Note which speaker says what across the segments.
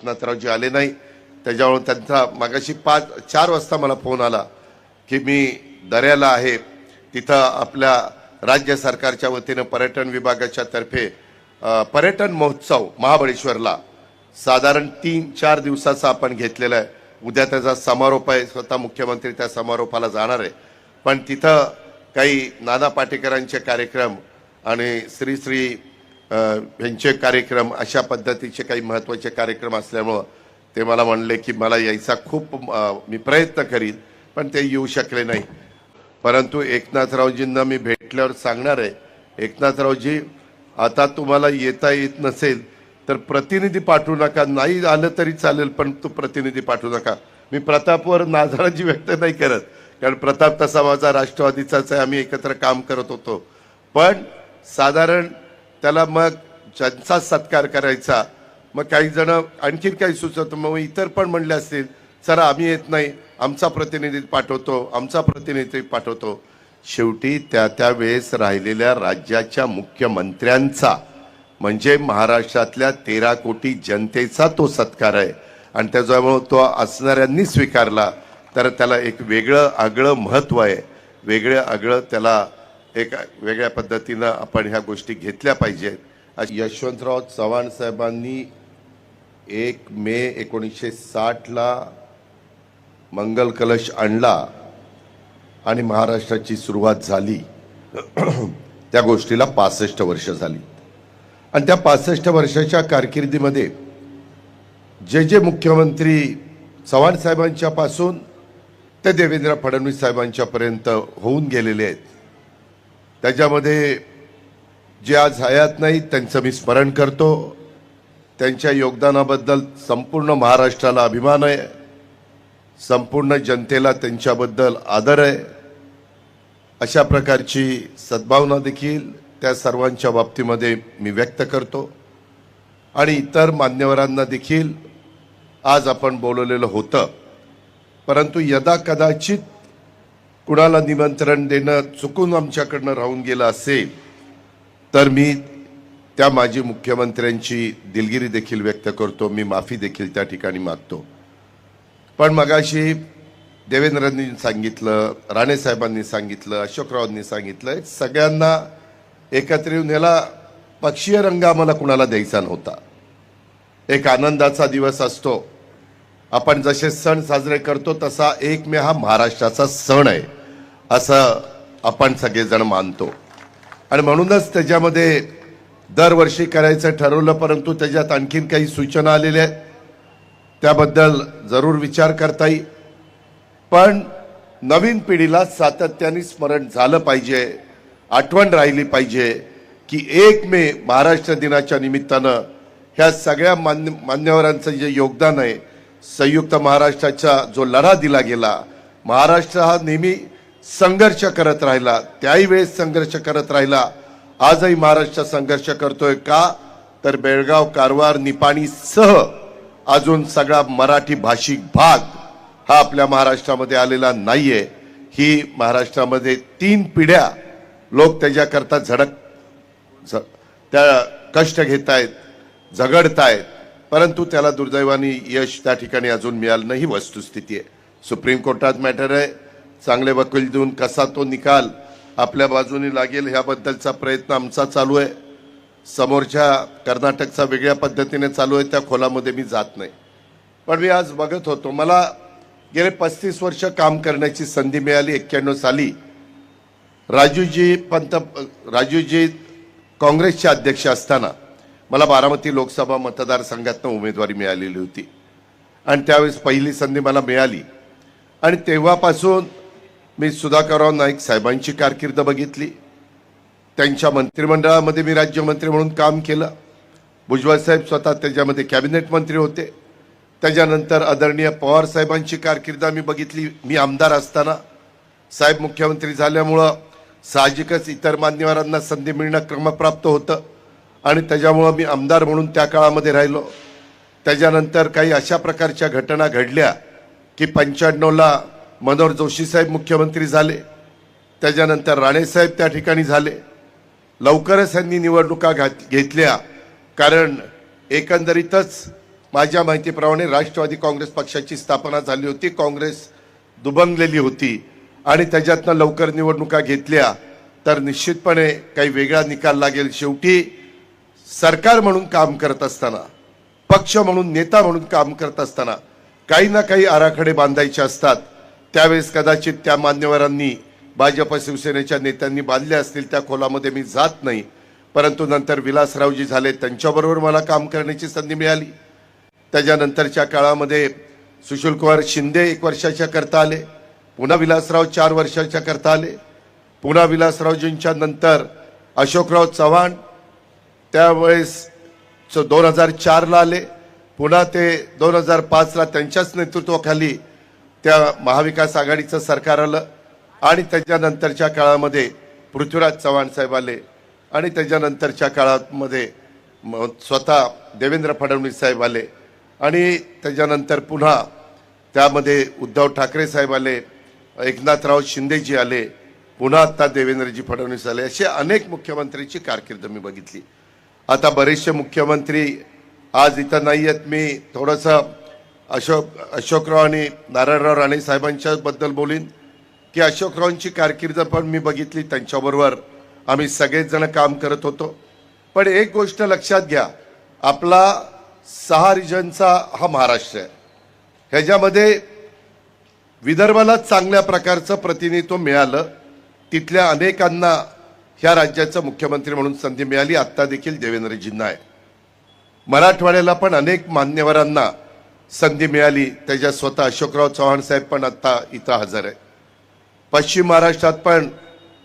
Speaker 1: एकनाथरावजी आले नाही. त्याच्यामुळे त्यांचा मागाशी पाच चार वाजता मला फोन आला की मी दर्याला आहे. तिथं आपल्या राज्य सरकारच्या वतीनं पर्यटन विभागाच्या तर्फे पर्यटन महोत्सव महाबळेश्वरला साधारण तीन चार दिवसाचा आपण घेतलेला आहे. उद्या त्याचा समारोप आहे. स्वतः मुख्यमंत्री त्या समारोपाला जाणार आहे. पण तिथं काही नाना पाटेकरांचे कार्यक्रम आणि श्री श्री ह्यांचे कार्यक्रम अशा पद्धतीचे काही महत्त्वाचे कार्यक्रम असल्यामुळं ते मला म्हणले की मला यायचा खूप मी प्रयत्न करीन पण ते येऊ शकले नाही. परंतु एकनाथरावजींना मी भेटल्यावर सांगणार आहे एकनाथरावजी आता तुम्हाला येता येत नसेल तर प्रतिनिधी पाठवू नका. नाही आलं तरी चालेल पण तू प्रतिनिधी पाठवू नका. मी प्रतापवर नाजाराजी व्यक्त नाही करत कारण प्रताप तसा माझा राष्ट्रवादीचाच आहे आम्ही एकत्र काम करत होतो. पण साधारण त्याला मग ज्यांचा सत्कार करायचा मग काही जण आणखीन काही सुचवतं मग इतर पण म्हणले असतील चला आम्ही येत नाही आमचा प्रतिनिधी पाठवतो आमचा प्रतिनिधी पाठवतो. शेवटी त्या त्यावेळेस राहिलेल्या राज्याच्या मुख्यमंत्र्यांचा म्हणजे महाराष्ट्रातल्या तेरा कोटी जनतेचा तो सत्कार आहे. आणि त्याच्यामुळं तो असणाऱ्यांनी स्वीकारला. तर त्याला एक वेगळं आगळं महत्त्व आहे. वेगळं आगळं त्याला एका वेगळ्या पद्धतीनं आपण ह्या गोष्टी घेतल्या पाहिजेत. आज यशवंतराव चव्हाण साहेबांनी एक मे एकोणीसशे साठला मंगल कलश आणला आणि महाराष्ट्राची सुरुवात झाली. त्या गोष्टीला पासष्ट वर्ष झाली. आणि त्या पासष्ट वर्षाच्या कारकिर्दीमध्ये जे जे मुख्यमंत्री चव्हाण साहेबांच्यापासून ते देवेंद्र फडणवीस साहेबांच्यापर्यंत होऊन गेलेले आहेत त्याच्यामध्ये जे आज हयात नाहीत त्यांचं मी स्मरण करतो. त्यांच्या योगदानाबद्दल संपूर्ण महाराष्ट्राला अभिमान आहे. संपूर्ण जनतेला त्यांच्याबद्दल आदर आहे. अशा प्रकारची सद्भावना देखील त्या सर्वांच्या बाबतीमध्ये मी व्यक्त करतो. आणि इतर मान्यवरांना देखील आज आपण बोलवलेलं होतं. परंतु यदा कदाचित कुणाला निमंत्रण देणं चुकून आमच्याकडनं राहून गेलं असेल तर मी त्या माजी मुख्यमंत्र्यांची दिलगिरी देखील व्यक्त करतो. मी माफी देखील त्या ठिकाणी मागतो. पण मगाशी देवेंद्रांनी सांगितलं राणेसाहेबांनी सांगितलं अशोकरावांनी सांगितलं सगळ्यांना एकत्र येऊन याला पक्षीय रंग आम्हाला कुणाला द्यायचा नव्हता. एक आनंदाचा दिवस असतो. आपण जसे सण साजरे करतो तसा एक मे हा महाराष्ट्राचा सण आहे असं आपण सगळेजण मानतो. आणि म्हणूनच त्याच्यामध्ये दरवर्षी करायचं ठरवलं परंतु त्याच्यात आणखीन काही सूचना आलेल्या आहेत. त्याबद्दल जरूर विचार करता येईल. पण नवीन पिढीला सातत्याने स्मरण झालं पाहिजे आठवण राहिली पाहिजे की एक मे महाराष्ट्र दिनाच्या निमित्तानं ह्या सगळ्या मान्य मान्यवरांचं जे योगदान आहे संयुक्त महाराष्ट्राचा जो लढा दिला गेला महाराष्ट्र हा नेहमी संघर्ष करत राहिला त्याही वेळेस संघर्ष करत राहिला. आजही महाराष्ट्र संघर्ष करतोय का? तर बेळगाव कारवार निपाणी सह अजून सगळा मराठी भाषिक भाग हा आपल्या महाराष्ट्रामध्ये आलेला नाहीये. ही महाराष्ट्रामध्ये तीन पिढ्या लोक त्याच्याकरता झडक त्या कष्ट घेत आहेत झगडतायत. परंतु त्याला दुर्दैवाने यश त्या ठिकाणी अजून मिळालं नाही ही वस्तुस्थिती आहे. सुप्रीम कोर्टात मॅटर आहे. चांगले वकील देऊन कसा तो निकाल आपल्या बाजूने लागेल ह्याबद्दलचा प्रयत्न आमचा चालू आहे. समोरच्या कर्नाटकचा वेगळ्या पद्धतीने चालू आहे त्या खोलामध्ये मी जात नाही. पण मी आज बघत होतो मला गेले पस्तीस वर्ष काम करण्याची संधी मिळाली एक्क्याण्णव साली. राजूजी पंत राजूजी काँग्रेसचे अध्यक्ष असताना मला बारामती लोकसभा मतदारसंघातनं उमेदवारी मिळालेली होती. आणि त्यावेळेस पहिली संधी मला मिळाली. आणि तेव्हापासून मी सुधाकरराव नाईक साहेबांची कारकीर्द बघितली. त्यांच्या मंत्रिमंडळामध्ये मी राज्यमंत्री म्हणून काम केलं. भुजबळ साहेब स्वतः त्याच्यामध्ये कॅबिनेट मंत्री होते. त्याच्यानंतर आदरणीय पवार साहेबांची कारकीर्द मी बघितली. मी आमदार असताना साहेब मुख्यमंत्री झाल्यामुळं साहजिकच इतर मान्यवरांना संधी मिळणं क्रमप्राप्त होतं. आणि त्याच्यामुळं मी आमदार म्हणून त्या काळामध्ये राहिलो. त्याच्यानंतर काही अशा प्रकारच्या घटना घडल्या की पंच्याण्णवला मनोहर जोशीसाहेब मुख्यमंत्री झाले. त्याच्यानंतर राणेसाहेब त्या ठिकाणी झाले. लवकरच यांनी निवडणुका घात घेतल्या. कारण एकंदरीतच माझ्या माहितीप्रमाणे राष्ट्रवादी काँग्रेस पक्षाची स्थापना झाली होती. काँग्रेस दुबंगलेली होती आणि त्याच्यातनं लवकर निवडणुका घेतल्या. तर निश्चितपणे काही वेगळा निकाल लागेल शेवटी. सरकार म्हणून काम करत असताना पक्ष म्हणून नेता म्हणून काम करत असताना काही ना काही आराखडे बांधायचे असतात. त्यावेळेस कदाचित त्या मान्यवरांनी भाजप शिवसेनेच्या नेत्यांनी बांधले असतील त्या खोलामध्ये मी जात नाही. परंतु नंतर विलासरावजी झाले त्यांच्याबरोबर मला काम करण्याची संधी मिळाली. त्याच्यानंतरच्या काळामध्ये सुशीलकुमार शिंदे एक वर्षाच्या करता आले पुन्हा विलासराव चार वर्षाच्या करता आले. पुन्हा विलासरावजींच्या नंतर अशोकराव चव्हाण त्यावेळेस दोन हजार चारला आले. पुन्हा ते दोन हजार पाचला त्यांच्याच नेतृत्वाखाली त्या महाविकास आघाडीचं सरकार आलं आणि त्याच्यानंतरच्या काळामध्ये पृथ्वीराज चव्हाण साहेब आले आणि त्याच्यानंतरच्या काळामध्ये स्वतः देवेंद्र फडणवीस साहेब आले आणि त्याच्यानंतर पुन्हा त्यामध्ये उद्धव ठाकरे साहेब आले एकनाथराव शिंदेजी आले पुन्हा आता देवेंद्रजी फडणवीस आले. असे अनेक मुख्यमंत्र्यांची कारकीर्द मी बघितली. आता बरेचसे मुख्यमंत्री आज इथं नाही आहेत. मी थोडंसं अशोक अशोकराव आणि नारायणराव राणे साहेबांच्याबद्दल बोलीन. की अशोकरावांची कारकीर्द पण मी बघितली त्यांच्याबरोबर आम्ही सगळेच जण काम करत होतो. पण एक गोष्ट लक्षात घ्या आपला सहा रिजनचा हा महाराष्ट्र आहे. ह्याच्यामध्ये विदर्भाला चांगल्या प्रकारचं प्रतिनिधित्व मिळालं. तिथल्या अनेकांना ह्या राज्याचं मुख्यमंत्री म्हणून संधी मिळाली आत्ता देखील देवेंद्रजींना आहे मराठवाड्याला पण अनेक मान्यवरांना संधी मिळाली. त्याच्यात स्वतः अशोकराव चव्हाण साहेब पण आत्ता इथं हजर आहे पश्चिम महाराष्ट्रात पण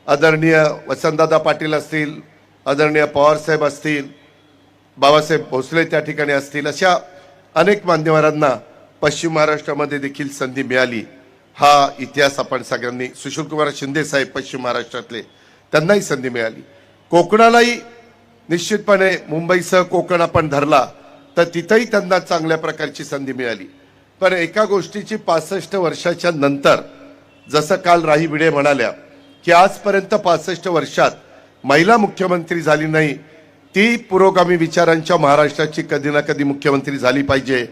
Speaker 1: आदरणीय वसंतदादा पाटील असतील आदरणीय पवारसाहेब असतील बाबासाहेब भोसले त्या ठिकाणी असतील अशा अनेक मान्यवरांना पश्चिम महाराष्ट्रामध्ये देखील संधी मिळाली. हा इतिहास आपण सगळ्यांनी सुशीलकुमार शिंदे साहेब पश्चिम महाराष्ट्रातले त्यांनाही संधी मिळाली. कोकणालाही निश्चितपणे मुंबईसह कोकण आपण धरला तर तिथंही त्यांना चांगल्या प्रकारची संधी मिळाली. पण एका गोष्टीची पासष्ट वर्षाच्या नंतर जसं काल राही भिडे म्हणाल्या की आजपर्यंत पासष्ट वर्षात महिला मुख्यमंत्री झाली नाही ती पुरोगामी विचारांच्या महाराष्ट्राची कधी ना कधी मुख्यमंत्री झाली पाहिजे.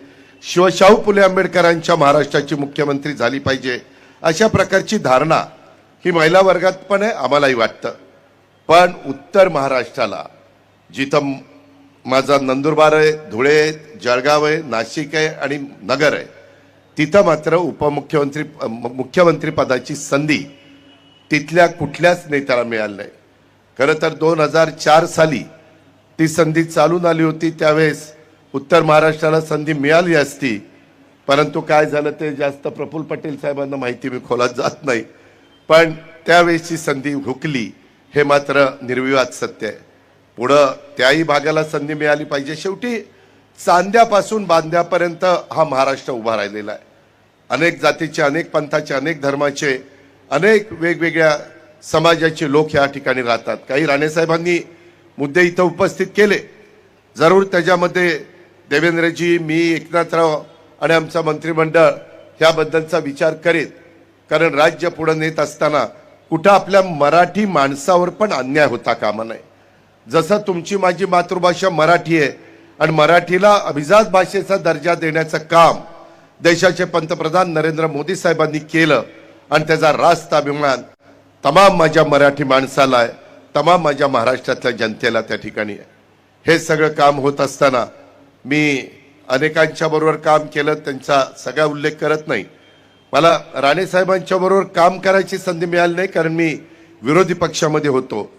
Speaker 1: शिवशाहू फुले आंबेडकरांच्या महाराष्ट्राची मुख्यमंत्री झाली पाहिजे अशा प्रकारची धारणा ही महिला वर्गात पण आहे आम्हालाही वाटतं. पण उत्तर महाराष्ट्राला जिथं माझा नंदुरबार आहे धुळे आहे, जळगाव आहे नाशिक आहे आणि नगर आहे तिथं मात्र उपमुख्यमंत्री मुख्यमंत्रीपदाची संधी तिथल्या कुठल्याच नेत्याला मिळाली नाही. खरं तर दोन हजार चार साली ती संधी चालून आली होती त्यावेळेस उत्तर महाराष्ट्राला संधी मिळाली असती. परंतु काय झालं ते जास्त प्रफुल्ल पटेल साहेबांना माहिती मी खोलात जात नाही. पण त्यावेळेसची संधी हुकली हे मात्र निर्विवाद सत्य आहे. पुढं त्याही भागाला संधी मिळाली पाहिजे. शेवटी चांद्यापासून बांध्यापर्यंत हा महाराष्ट्र उभा राहिलेला आहे. अनेक जातीचे अनेक पंथाचे अनेक धर्माचे अनेक वेगवेगळ्या समाजाचे लोक या ठिकाणी राहतात. काही राणेसाहेबांनी मुद्दे इथं उपस्थित केले. जरूर त्याच्यामध्ये देवेंद्रजी मी एकनाथराव आणि आमचा मंत्रिमंडळ ह्याबद्दलचा विचार करीत कारण राज्य पुढं नेत असताना कुठं आपल्या मराठी माणसावर पण अन्याय होता कामा नये. जसं तुमची माझी मातृभाषा मराठी आहे आणि मराठीला अभिजात भाषेचा दर्जा देण्याचं काम देशाचे पंतप्रधान नरेंद्र मोदी साहेबांनी केलं आणि त्याचा रास्त अभिमान तमाम माझ्या मराठी माणसाला आहे तमाम माझ्या महाराष्ट्रातल्या जनतेला त्या ठिकाणी आहे. हे सगळं काम होत असताना मी अनेकांच्या बरोबर काम केलं त्यांचा सगळा उल्लेख करत नाही. मला राणे साहेबांच्या बरोबर काम करायची संधी मिळाली नाही कारण मी विरोधी पक्षामध्ये होतो.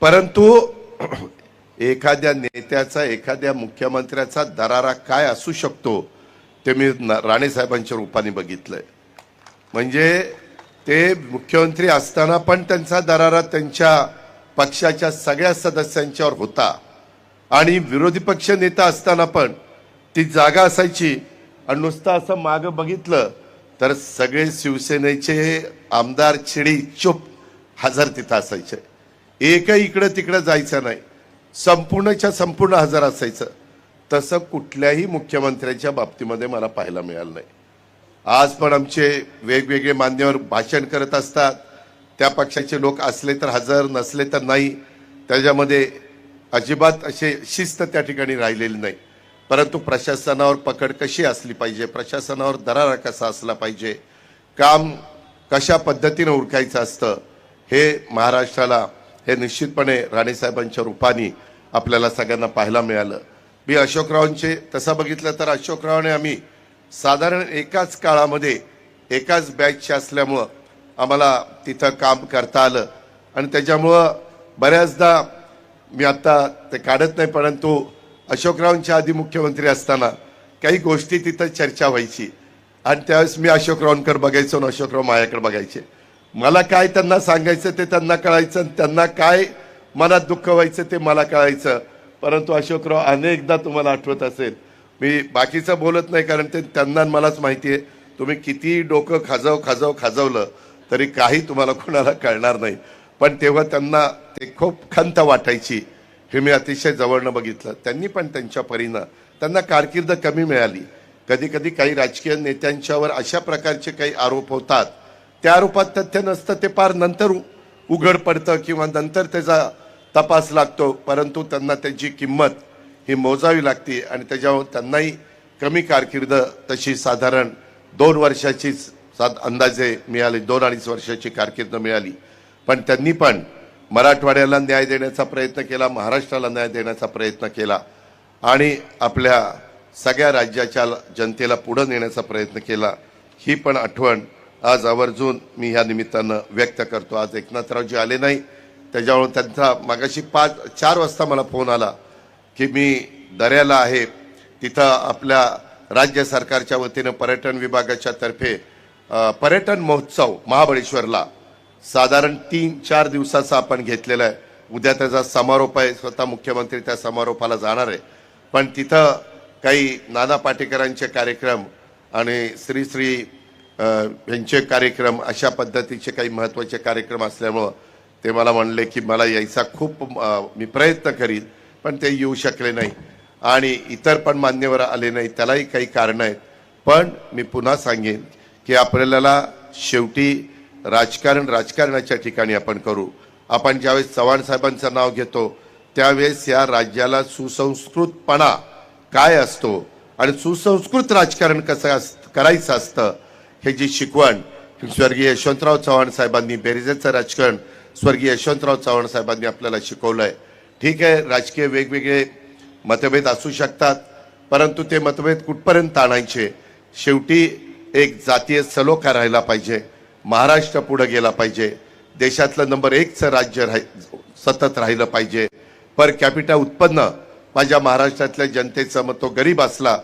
Speaker 1: परंतु एखाद्या नेत्याचा एखाद्या मुख्यमंत्र्याचा दरारा काय असू शकतो ते मी न- राणे साहेबांच्या रूपाने बघितलंय. म्हणजे ते मुख्यमंत्री असताना पण त्यांचा दरारा त्यांच्या पक्षाच्या सगळ्या सदस्यांच्यावर होता. आणि विरोधी पक्ष नेता असताना पण ती जागा असायची. आणि नुसतं असं मागं बघितलं तर सगळे शिवसेनेचे आमदार चिडी चुप हजर तिथं असायचे. एकही इकडं तिकडं जायचं नाही. संपूर्णच्या संपूर्ण हजर असायचं. तसं कुठल्याही मुख्यमंत्र्यांच्या बाबतीमध्ये मला पाहायला मिळालं नाही. आज पण आमचे वेगवेगळे मान्यवर भाषण करत असतात. त्या पक्षाचे लोक असले तर हजर नसले तर नाही. त्याच्यामध्ये अजिबात असे शिस्त त्या ठिकाणी राहिलेली नाही. परंतु प्रशासनावर पकड कशी असली पाहिजे? प्रशासनावर दरारा कसा असला पाहिजे? काम कशा पद्धतीनं उरकायचं असतं? हे महाराष्ट्राला हे निश्चितपणे राणेसाहेबांच्या रूपाने आपल्याला सगळ्यांना पाहायला मिळालं. मी अशोकरावांचे तसं बघितलं तर अशोकरावाने आम्ही साधारण एकाच काळामध्ये एकाच बॅचचे असल्यामुळं आम्हाला तिथं काम करता आलं. आणि त्याच्यामुळं बऱ्याचदा मी आत्ता ते काढत नाही परंतु अशोकरावांच्या आधी मुख्यमंत्री असताना काही गोष्टी तिथं चर्चा व्हायची. आणि त्यावेळेस मी अशोकरावांकडे बघायचो आणि अशोकराव माझ्याकडे बघायचे. मला काय त्यांना सांगायचं ते त्यांना कळायचं आणि त्यांना काय मनात दुःख व्हायचं ते मला कळायचं. परंतु अशोकराव अनेकदा तुम्हाला आठवत असेल. मी बाकीचं बोलत नाही कारण ते त्यांना मलाच माहिती आहे. तुम्ही किती डोकं खाजव खाजव खाजवलं तरी काही तुम्हाला कोणाला कळणार नाही. पण तेव्हा त्यांना ते खूप खंत वाटायची. हे मी अतिशय जवळनं बघितलं. त्यांनी पण त्यांच्या परीनं त्यांना कारकीर्द कमी मिळाली. कधी कधी काही राजकीय नेत्यांच्यावर अशा प्रकारचे काही आरोप होतात. त्या आरोपात तथ्य नसतं ते फार नंतर उघड पडतं किंवा नंतर त्याचा तपास लागतो. परंतु त्यांना त्यांची किंमत ही मोजावी लागते आणि त्याच्यावर त्यांनाही कमी कारकीर्द तशी साधारण दोन वर्षाचीच साध अंदाजे मिळाली दोन अडीच वर्षाची कारकीर्द मिळाली. पण त्यांनी पण मराठवाड्याला न्याय देण्याचा प्रयत्न केला महाराष्ट्राला न्याय देण्याचा प्रयत्न केला आणि आपल्या सगळ्या राज्याच्या जनतेला पुढं नेण्याचा प्रयत्न केला. ही पण आठवण आज आवर्जून मी ह्या निमित्तानं व्यक्त करतो. आज एकनाथरावजी आले नाही. त्याच्यामुळे त्यांचा मागाशी पाच चार वाजता मला फोन आला की मी दर्याला आहे. तिथं आपल्या राज्य सरकारच्या वतीनं पर्यटन विभागाच्या तर्फे पर्यटन महोत्सव महाबळेश्वरला साधारण तीन चार दिवसाचा आपण घेतलेला आहे. उद्या त्याचा समारोप आहे स्वतः मुख्यमंत्री त्या समारोपाला जाणार आहे. पण तिथं काही नाना पाटेकरांचे कार्यक्रम आणि श्री श्री यांचे कार्यक्रम अशा पद्धतीचे काही महत्त्वाचे कार्यक्रम असल्यामुळं ते मला म्हणले की मला यायचा खूप मी प्रयत्न करीन पण ते येऊ शकले नाही. आणि इतर पण मान्यवर आले नाही त्यालाही काही कारणं आहेत. पण मी पुन्हा सांगेन की आपल्याला शेवटी राजकारण राजकारणाच्या ठिकाणी आपण करू. आपण ज्यावेळेस चव्हाण साहेबांचं नाव घेतो त्यावेळेस या राज्याला सुसंस्कृतपणा काय असतो आणि सुसंस्कृत राजकारण कसं अस करायचं असतं हे जी शिकवण स्वर्गीय यशवंतराव चव्हाण साहेबांनी बेरिजेचं राजकारण स्वर्गीय यशवंतराव चव्हाण साहेबांनी आपल्याला शिकवलं आहे ठीक आहे राजकीय वेगवेगळे मतभेद असू शकतात परंतु ते मतभेद कुठपर्यंत आणायचे? शेवटी एक जातीय सलोखा राहिला पाहिजे. महाराष्ट्र पुढं गेला पाहिजे. देशातलं नंबर एकचं राज्य राह सतत राहिलं पाहिजे. पर कॅपिटा उत्पन्न माझ्या महाराष्ट्रातल्या जनतेचं मग तो गरीब असला